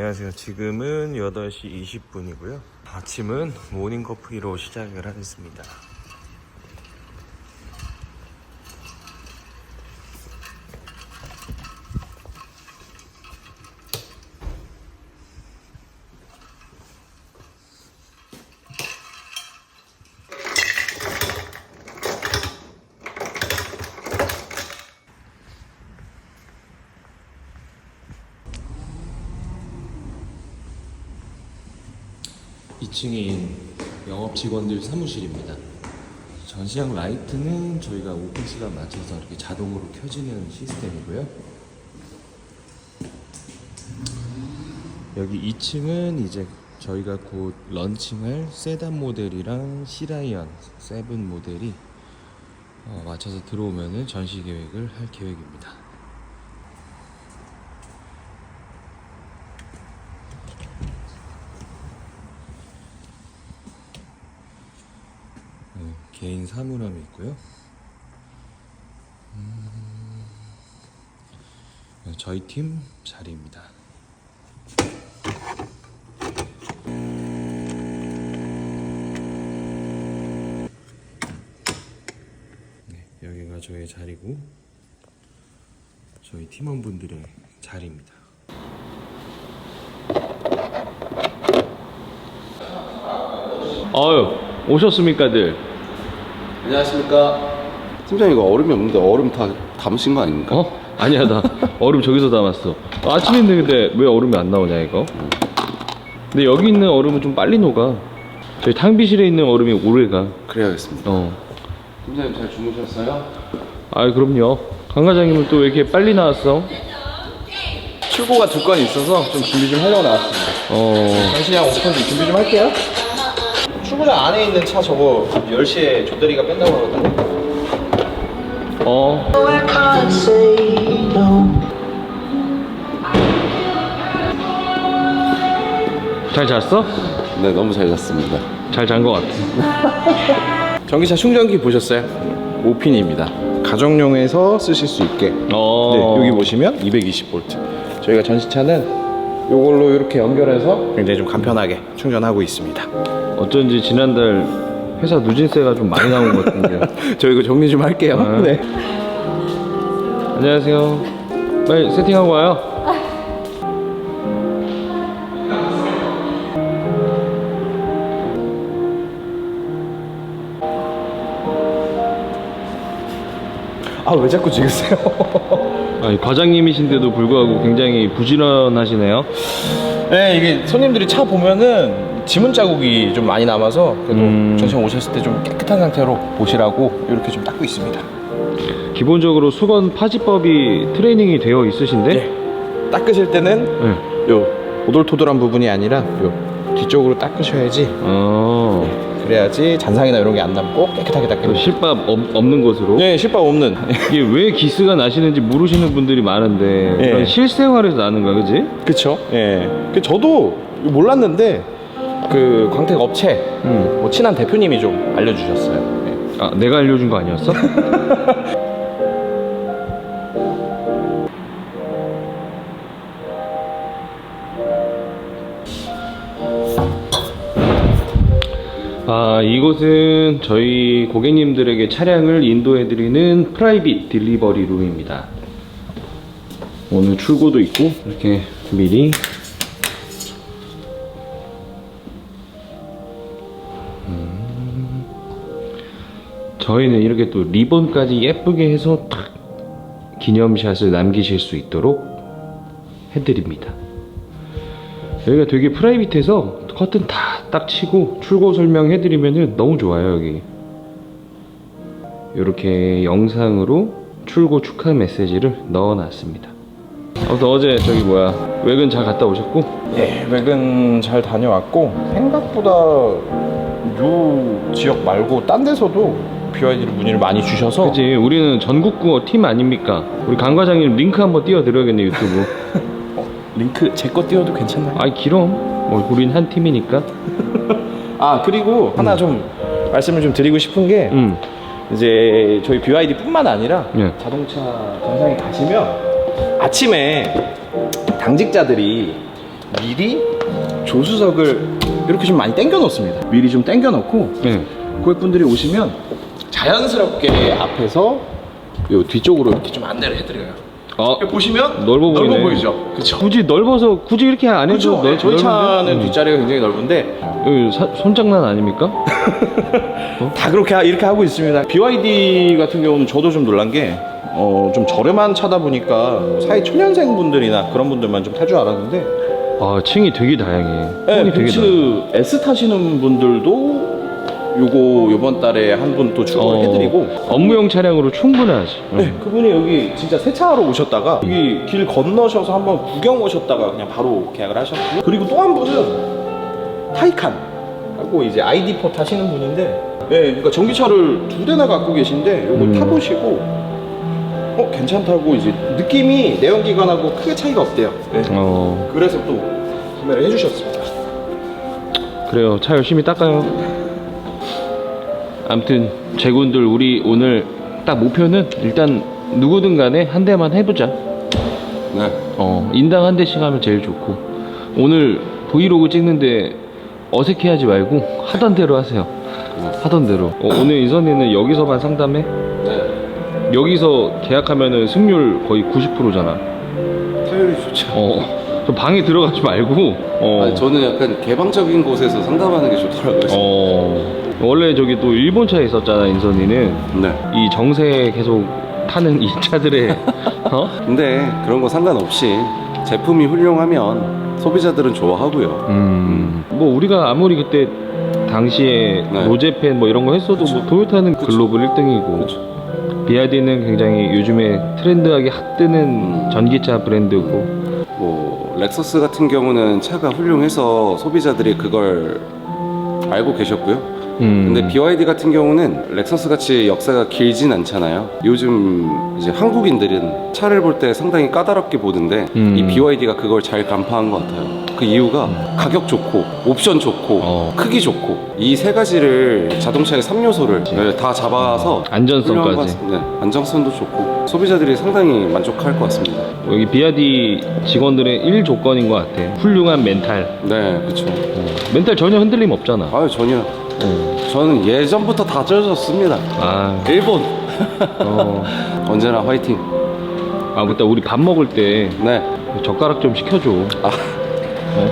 네, 안녕하세요. 지금은 8시 20분이고요. 아침은 모닝 커피로 시작을 하겠습니다. 이층인 영업 직원들 사무실입니다. 전시장 라이트는 저희가 오픈 시간 맞춰서 이렇게 자동으로 켜지는 시스템이고요. 여기 2층은 이제 저희가 곧 런칭할 세단 모델이랑 시라이언 세븐 모델이 어, 맞춰서 들어오면은 전시 계획을 할 계획입니다. 네, 개인 사물함이 있고요. 음, 네, 저희 팀 자리입니다. 네, 여기가 저의 자리고 저희 팀원분들의 자리입니다. 아유 오셨습니까들 안녕하십니까. 팀장님 이거 얼음이 없는데 얼음 다 담으신 거 아닙니까? 어? 아니야 나 얼음 저기서 담았어 아침에 있는데 왜 얼음이 안 나오냐 이거 근데 여기 있는 얼음은 좀 빨리 녹아 저희 탕비실에 있는 얼음이 오래가 그래야겠습니다. 어 팀장님 잘 주무셨어요? 아이 그럼요 강 과장님은 또 왜 이렇게 빨리 나왔어? 출고가 두 건 있어서 좀 준비 좀 하려고 나왔습니다. 어 전시장 오픈 준비 좀 할게요. 출고장 안에 있는 차 저거 10시에 조대리가 뺀다고 하거든요. 어. 잘 잤어? 네, 너무 잘 잤습니다. 잘 잔 것 같아 전기차 충전기 보셨어요? 5핀입니다. 가정용에서 쓰실 수 있게. 어 네, 여기 보시면 220V. 저희가 전시차는 이걸로 이렇게 연결해서 굉장히 좀 간편하게 충전하고 있습니다. 어쩐지 지난달 회사 누진세가 좀 많이 나온 것 같은데요 저 이거 정리 좀 할게요. 아. 네. 안녕하세요. 빨리 세팅하고 와요. 아 왜 자꾸 찍으세요? 아니 과장님이신데도 불구하고 굉장히 부지런하시네요. 네 이게 손님들이 차 보면은 지문 자국이 좀 많이 남아서 그래도 음. 전시장 오셨을 때 좀 깨끗한 상태로 보시라고 이렇게 좀 닦고 있습니다. 기본적으로 수건 파지법이 트레이닝이 되어 있으신데. 네. 닦으실 때는 네. 요 오돌토돌한 부분이 아니라 요 뒤쪽으로 닦으셔야지 어. 그래야지 잔상이나 이런 게 안 남고 깨끗하게 또 닦입니다. 실밥 없, 없는 곳으로. 네 실밥 없는 이게 왜 기스가 나시는지 모르시는 분들이 많은데 네. 그런 실생활에서 나는 거야, 그지? 그쵸? 예. 그 저도 몰랐는데 그 광택 업체 응. 뭐 친한 대표님이 좀 알려주셨어요. 예. 아, 내가 알려준 거 아니었어? 이곳은 저희 고객님들에게 차량을 인도해드리는 프라이빗 딜리버리 룸입니다. 오늘 출고도 있고, 이렇게 미리 저희는 이렇게 또 리본까지 예쁘게 해서 탁 기념샷을 남기실 수 있도록 해드립니다. 여기가 되게 프라이빗해서 커튼 다 딱 치고 출고 설명 해드리면은 너무 좋아요 여기. 이렇게 영상으로 출고 축하 메시지를 넣어놨습니다. 아무튼 어제 저기 뭐야 외근 잘 갔다 오셨고 예, 외근 잘 다녀왔고 생각보다 요 지역 말고 딴 데서도 BYD를 문의를 많이 주셔서 그치 우리는 전국구 팀 아닙니까? 우리 강 과장님 링크 한번 띄워드려야겠네 유튜브. 링크 제 거 띄워도 괜찮나요? 아이 기럼 뭐 우린 한 팀이니까 아 그리고 하나 좀 말씀을 좀 드리고 싶은 게 음 이제 저희 BYD뿐만 아니라 예. 자동차 전상에 가시면 아침에 당직자들이 미리 조수석을 이렇게 좀 많이 당겨 놓습니다. 미리 좀 당겨 놓고 네. 고객분들이 오시면 자연스럽게 앞에서 요 뒤쪽으로 이렇게 좀 안내를 해드려요. 어, 보시면 넓어 보이네. 보이죠? 그렇죠. 굳이 넓어서 굳이 이렇게 안 해도 그렇죠. 네, 저희 차는 넓은데? 뒷자리가 굉장히 넓은데 여기 사- 손장난 아닙니까? 다 그렇게 하- 이렇게 하고 있습니다. BYD 같은 경우는 저도 좀 놀란 게 어, 좀 저렴한 차다 보니까 뭐 사회 초년생 분들이나 그런 분들만 좀 탈 줄 알았는데 아 층이 되게 다양해. 네, 층이 되게 벤츠 S 타시는 분들도 요거 요번 달에 한 분또 추가를 어, 해드리고 업무용 차량으로 충분하지. 네, 그분이 여기 진짜 세차하러 오셨다가 여기 길 건너셔서 한번 구경 오셨다가 그냥 바로 계약을 하셨고요. 그리고 또 한 분은 타이칸 하고 이제 ID4 타시는 분인데 네, 그러니까 전기차를 두 대나 갖고 계신데 요거 음. 타보시고 어 괜찮다고 이제 느낌이 내연기관하고 크게 차이가 없대요. 네. 어 그래서 또 구매를 해주셨습니다. 그래요. 차 열심히 닦아요. 아무튼 재군들 우리 오늘 딱 목표는 일단 누구든 간에 한 대만 해보자. 네. 어 인당 한 대씩 하면 제일 좋고 오늘 브이로그 찍는데 어색해하지 말고 하던 대로 하세요. 하던 대로. 어, 오늘 인선이는 여기서만 상담해. 네. 여기서 계약하면은 승률 거의 90%잖아. 타율이 좋죠. 어. 좀 방에 들어가지 말고. 어. 아니, 저는 약간 개방적인 곳에서 상담하는 게 좋더라고요. 어. 원래 저기 또 일본 차에 있었잖아 인선이는 네. 이 정세 계속 타는 이 차들의 어? 근데 그런 거 상관없이 제품이 훌륭하면 소비자들은 좋아하고요. 음. 뭐 우리가 아무리 그때 당시에 네. 로제펜 뭐 이런 거 했어도 뭐 토요타는 그쵸. 글로벌 1등이고 그쵸. 비아디는 굉장히 요즘에 트렌드하게 핫 뜨는 음. 전기차 브랜드고 뭐 렉서스 같은 경우는 차가 훌륭해서 소비자들이 그걸 알고 계셨고요. 음. 근데 BYD 같은 경우는 렉서스 같이 역사가 길진 않잖아요. 요즘 이제 한국인들은 차를 볼 때 상당히 까다롭게 보는데 음. 이 BYD가 그걸 잘 간파한 것 같아요. 그 이유가 가격 좋고 옵션 좋고 어. 크기 좋고 이 세 가지를 자동차의 3요소를 다 잡아서 안전성까지. 훌륭한 것- 네, 안정성도 좋고 소비자들이 상당히 만족할 것 같습니다. 여기 비아디 직원들의 일 조건인 것 같아 훌륭한 멘탈 네, 그렇죠. 어. 멘탈 전혀 흔들림 없잖아 아유 전혀. 어. 저는 예전부터 다 젖었습니다. 아, 일본 어. 언제나 화이팅. 아 맞다 우리 밥 먹을 때 네. 젓가락 좀 시켜줘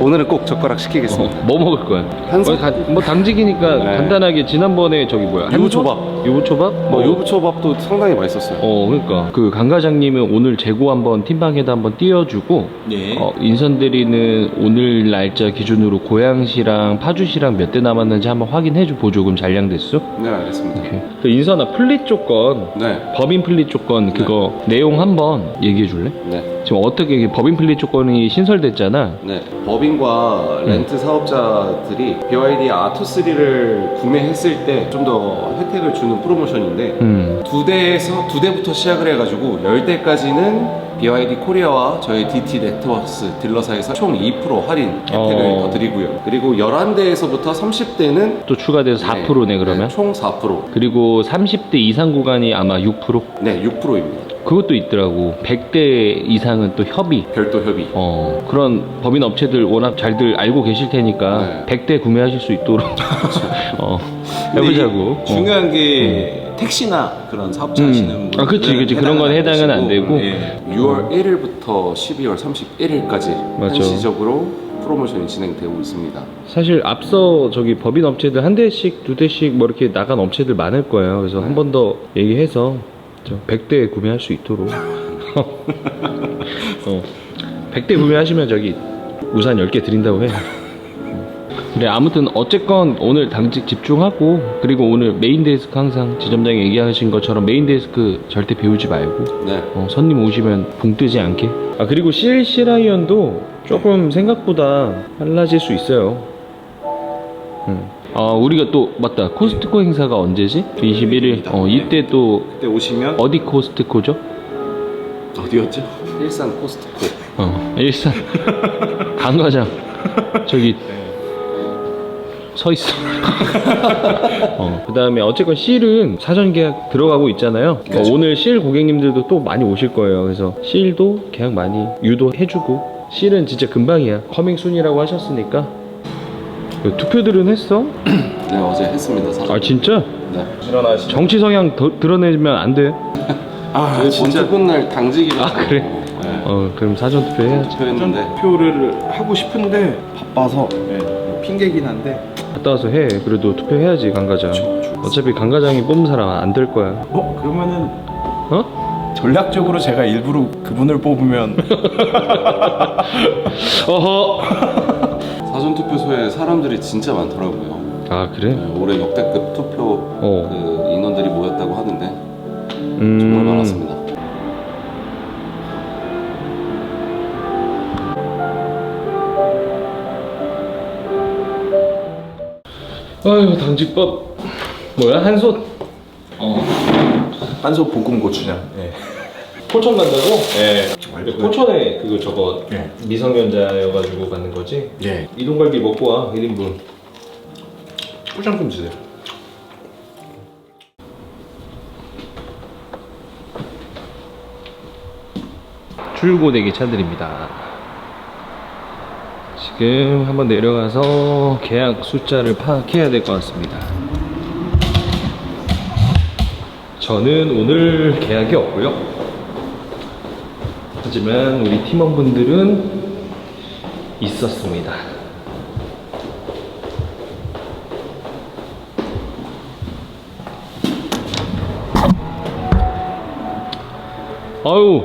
오늘은 꼭 젓가락 시키겠습니다. 어, 뭐 먹을 거야? 한솥? 어, 가- 뭐 당직이니까 네. 간단하게 지난번에 저기 뭐야? 유부초밥. 한솥? 유부초밥? 뭐 어. 유부초밥도 상당히 맛있었어요. 어 그러니까 그 강 과장님은 오늘 재고 한번 팀방에다 한번 띄워주고 네. 어, 인선대리는 오늘 날짜 기준으로 고양시랑 파주시랑 몇 대 남았는지 한번 확인해줘 보조금 잔량됐어? 네, 알겠습니다. 오케이. 그 인선아 플릿 조건 네, 법인 플릿 조건 그거 내용 한번 얘기해 줄래? 네, 지금 어떻게 이게 법인 플릿 조건이 신설됐잖아. 네. 법인과 렌트 사업자들이 BYD R2-3를 구매했을 때 좀 더 혜택을 주는 프로모션인데 음. 두 대에서 두 대부터 시작을 해가지고 열 대까지는 BYD 코리아와 저희 DT 네트워크스 딜러사에서 총 2% 할인 혜택을 어. 더 드리고요. 그리고 11대에서부터 30대는 또 추가돼서 4%네 그러면. 총 4%. 그리고 30대 이상 구간이 아마 6%? 네, 6%입니다. 그것도 있더라고. 100대 이상은 또 협의. 별도 협의. 어, 그런 법인 업체들 워낙 잘들 알고 계실 테니까 네. 100대 구매하실 수 있도록 어, 해보자고. 어. 중요한 게 택시나 그런 사업자 음. 하시는 분들 아, 그치, 그치. 그런 건 해당은 안 되고. 예. 6월 1일부터 12월 31일까지 맞죠. 한시적으로 프로모션이 진행되고 있습니다. 사실 앞서 저기 법인 업체들 한 대씩 두 대씩 뭐 이렇게 나간 업체들 많을 거예요. 그래서 한 번 더 얘기해서 저 100대 구매할 수 있도록. 어, 100대 구매하시면 저기 우산 10개 드린다고 해. 그래 아무튼 어쨌건 오늘 당직 집중하고 그리고 오늘 메인 데스크 항상 지점장이 얘기하신 것처럼 메인 데스크 절대 배우지 말고 네. 어, 손님 오시면 붕 뜨지 않게. 아 그리고 CLC 라이언도 조금 생각보다 빨라질 수 있어요. 음. 아 우리가 또 맞다 코스트코 행사가 언제지? 21일. 어 이때 또 그때 오시면 어디 코스트코죠? 어디였죠? 일산 코스트코. 어 일산 강 과장 저기 서 있어. 어, 그 다음에 어쨌건 실은 사전 계약 들어가고 있잖아요. 어, 오늘 실 고객님들도 또 많이 오실 거예요. 그래서 실도 계약 많이 유도해주고 실은 진짜 금방이야. 커밍 순이라고 하셨으니까. 그 투표들은 했어? 네 어제 했습니다. 사전. 아 진짜? 네. 일어나시. 정치 성향 더 드러내면 안 돼. 아 저희 진짜 본투표 날 당직이라서 아, 그래? 네. 어 그럼 사전 투표 해야지. 투표했는데 투표를 하고 싶은데 바빠서 예, 핑계긴 한데. 갔다 와서 해. 그래도 투표해야지 강과장. 어차피 강과장이 뽑는 사람 안 될 거야. 어 그러면은 어? 전략적으로 제가 일부러 그분을 뽑으면 어허. 사전 투표소에 사람들이 진짜 많더라고요. 아 그래? 네, 올해 역대급 투표 어. 그 인원들이 모였다고 하는데 음. 정말 많았습니다. 아유 당직법 뭐야 한솥? 어. 한솥 볶음 고추장. 예. 포천 간다고? 예. 포천에 그거 저거 예. 미성년자여가지고 가는 거지? 예. 이동갈비 먹고 와 1인분. 포장 좀 주세요. 출고대기 차들입니다. 지금 한번 내려가서 계약 숫자를 파악해야 될 것 같습니다. 저는 오늘 계약이 없고요. 하지만 우리 팀원분들은 있었습니다. 아유,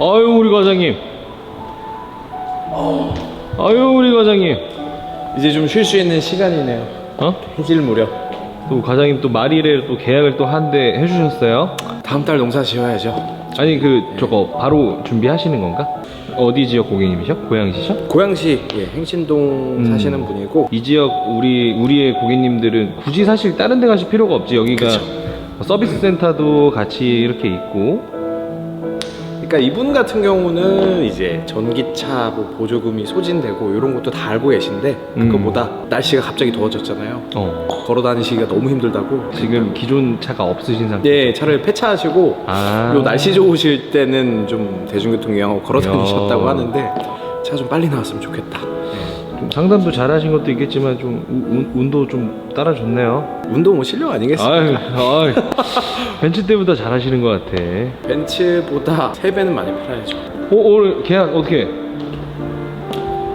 아유 우리 과장님. 아유 우리 과장님. 이제 좀 쉴 수 있는 시간이네요. 어? 해질 무렵. 또 과장님 또 말일에 또 계약을 또 한 대 해주셨어요? 다음 달 농사 지어야죠. 아니 그 저거 바로 준비하시는 건가? 어디 지역 고객님이셔? 고양시셔? 고양시 예, 행신동 음. 사시는 분이고 이 지역 우리 우리의 고객님들은 굳이 사실 다른 데 가실 필요가 없지 여기가 뭐 서비스 센터도 같이 이렇게 있고 그러니까 이분 같은 경우는 이제 전기차 뭐 보조금이 소진되고 이런 것도 다 알고 계신데 음. 그거보다 날씨가 갑자기 더워졌잖아요. 어 걸어 다니시기가 너무 힘들다고. 지금 기존 차가 없으신 상태. 네, 차를 폐차하시고 아. 요 날씨 좋으실 때는 좀 대중교통 이용하고 걸어 다니셨다고 야. 하는데 차 좀 빨리 나왔으면 좋겠다. 좀 상담도 잘하신 것도 있겠지만 좀 우- 운- 운도 좀 따라줬네요. 운동 뭐 실력 아니겠습니까? 아유, 아유. 벤츠 때보다 잘하시는 것 같아. 벤츠보다 3배는 많이 팔아야죠. 오, 오늘 계약 어떻게?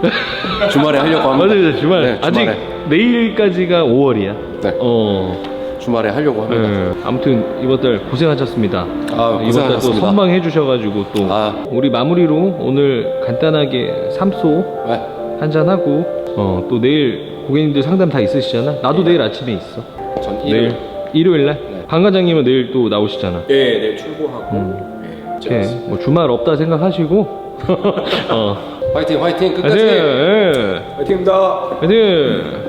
주말에 하려고 합니다. 맞아요, 주말. 네, 아직 주말에. 내일까지가 5월이야. 네. 어. 주말에 하려고 합니다. 예. 아무튼 이번 달 고생하셨습니다. 아, 이번 달또 고생하셨습니다. 선방해 주셔가지고 또 아. 우리 마무리로 오늘 간단하게 삼소 네. 한잔 하고 어, 또 내일 고객님들 상담 다 있으시잖아. 나도 내일 아침에 있어. 전 내일 일요일. 일요일 날. 네. 강 과장님은 내일 또 나오시잖아. 예, 내일 출고하고. 예, 오케이. 뭐 주말 없다 생각하시고. 어. 화이팅 화이팅 화이팅! 끝까지. 예. 화이팅입니다. 화이팅!